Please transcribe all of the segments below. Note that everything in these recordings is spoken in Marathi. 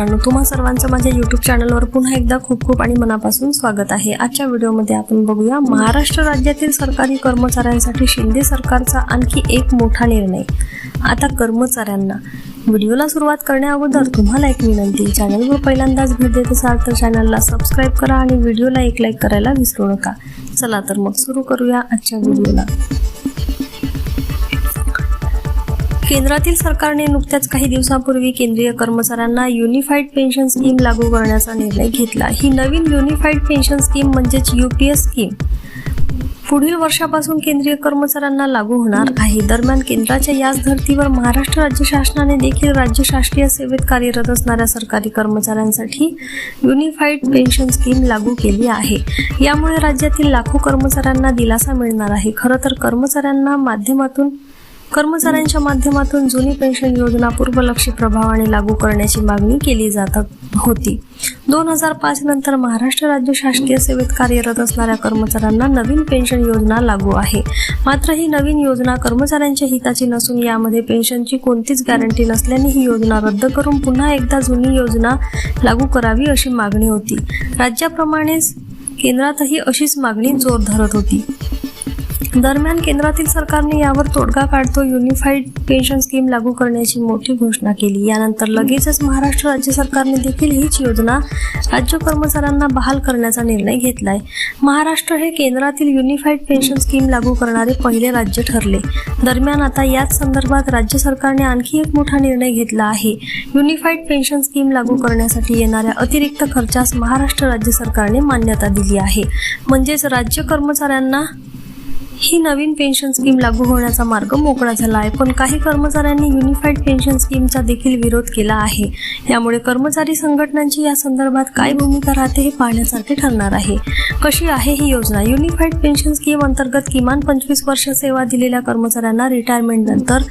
मित्रांनो तुम्हा सर्वांचं माझ्या युट्यूब चॅनलवर पुन्हा एकदा खूप खूप आणि मनापासून स्वागत आहे. आजच्या व्हिडिओमध्ये आपण बघूया महाराष्ट्र राज्यातील सरकारी कर्मचाऱ्यांसाठी शिंदे सरकारचा आणखी एक मोठा निर्णय. आता कर्मचाऱ्यांना. व्हिडिओला सुरुवात करण्याअगोदर तुम्हाला एक विनंती चॅनलवर पहिल्यांदाच भेट देत असाल तर चॅनलला सबस्क्राईब करा आणि व्हिडिओला एक लाईक करायला विसरू नका. चला तर मग सुरू करूया आजच्या व्हिडिओला केंद्रातील सरकारने नुकत्याच काही दिवसांपूर्वी केंद्रीय कर्मचाऱ्यांना युनिफाईड पेन्शन स्कीम लागू करण्याचा निर्णय घेतला. ही नवीन युनिफाईड पेन्शन स्कीम म्हणजेच युपीएस स्कीम पुढील वर्षापासून केंद्रीय कर्मचाऱ्यांना लागू होणार आहे. दरम्यान केंद्राच्या याच धर्तीवर महाराष्ट्र राज्य शासनाने देखील राज्य शासकीय सेवेत कार्यरत असणाऱ्या सरकारी कर्मचाऱ्यांसाठी युनिफाईड पेन्शन स्कीम लागू केली आहे. यामुळे राज्यातील लाखो कर्मचाऱ्यांना दिलासा मिळणार आहे. खरं तर कर्मचाऱ्यांना माध्यमातून कर्मचाऱ्यांच्या माध्यमातून जुनी पेन्शन योजना पूर्वलक्षी प्रभावाने लागू करण्याची मागणी केली जात होती. दोन हजार पाच नंतर महाराष्ट्र राज्य शासकीय सेवेत कार्यरत असणाऱ्या कर्मचाऱ्यांना नवीन पेन्शन योजना लागू आहे. मात्र ही नवीन योजना कर्मचाऱ्यांच्या हिताची नसून यामध्ये पेन्शनची कोणतीच गॅरंटी नसल्याने ही योजना रद्द करून पुन्हा एकदा जुनी योजना लागू करावी अशी मागणी होती. राज्याप्रमाणेच केंद्रातही अशीच मागणी जोर धरत होती. दरम्यान केंद्रातील सरकारने यावर तोडगा काढतो युनिफाईड पेन्शन स्कीम लागू करण्याची मोठी घोषणा केली. यानंतर लगेचच महाराष्ट्र राज्य सरकारने देखील हीच योजना राज्य कर्मचाऱ्यांना बहाल करण्याचा निर्णय घेतलाय. महाराष्ट्र हे केंद्रातील युनिफाईड पेन्शन स्कीम लागू करणारे पहिले राज्य ठरले. दरम्यान आता याच संदर्भात राज्य सरकारने आणखी एक मोठा निर्णय घेतला आहे. युनिफाईड पेन्शन स्कीम लागू करण्यासाठी येणाऱ्या अतिरिक्त खर्चास महाराष्ट्र राज्य सरकारने मान्यता दिली आहे. म्हणजेच राज्य कर्मचाऱ्यांना ही नवीन पेन्शन स्कीम लागू होण्याचा मार्ग मोकळा झाला आहे. पण काही कर्मचाऱ्यांनी युनिफाईड पेन्शन स्कीमचा देखील विरोध केला आहे. यामुळे कर्मचारी संघटनांची या संदर्भात काय भूमिका राहते हे पाहण्यासारखे ठरणार आहे. कशी आहे ही योजना? युनिफाईड पेन्शन स्कीम अंतर्गत किमान पंचवीस वर्ष सेवा दिलेल्या कर्मचाऱ्यांना रिटायरमेंट नंतर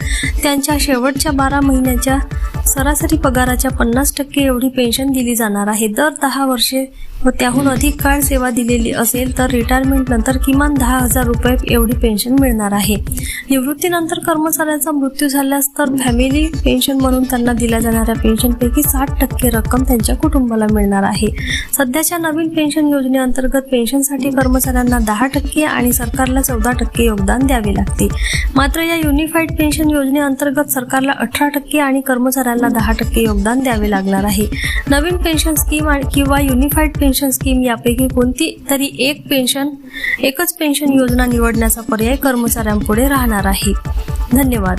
त्यांच्या शेवटच्या बारा महिन्याच्या सरासरी पगाराच्या पन्नास टक्के एवढी पेन्शन दिली जाणार आहे. दर दहा वर्षे व त्याहून अधिक काळ सेवा दिलेली असेल तर रिटायरमेंट नंतर किमान दहा हजार रुपये एवढी पेन्शन मिळणार आहे. निवृत्तीनंतर कर्मचाऱ्यांचा मृत्यू झाल्यास तर फॅमिली पेन्शन म्हणून त्यांना दिल्या जाणाऱ्या पेन्शनपैकी साठ टक्के रक्कम त्यांच्या कुटुंबाला मिळणार आहे. सध्याच्या नवीन पेन्शन योजनेअंतर्गत पेन्शनसाठी कर्मचाऱ्यांना दहा टक्के आणि सरकारला चौदा टक्के योगदान द्यावे लागते. मात्र या युनिफाईड पेन्शन योजनेअंतर्गत सरकारला अठरा टक्के आणि कर्मचाऱ्यांना दहा टक्के योगदान द्यावे लागणार आहे. नवीन पेन्शन स्कीम किंवा युनिफाईड पेन्शन स्कीम यापैकी कोणती तरी एक पेन्शन एकच पेन्शन योजना निवडण्याचा पर्याय कर्मचाऱ्यांपुढे राहणार आहे. धन्यवाद.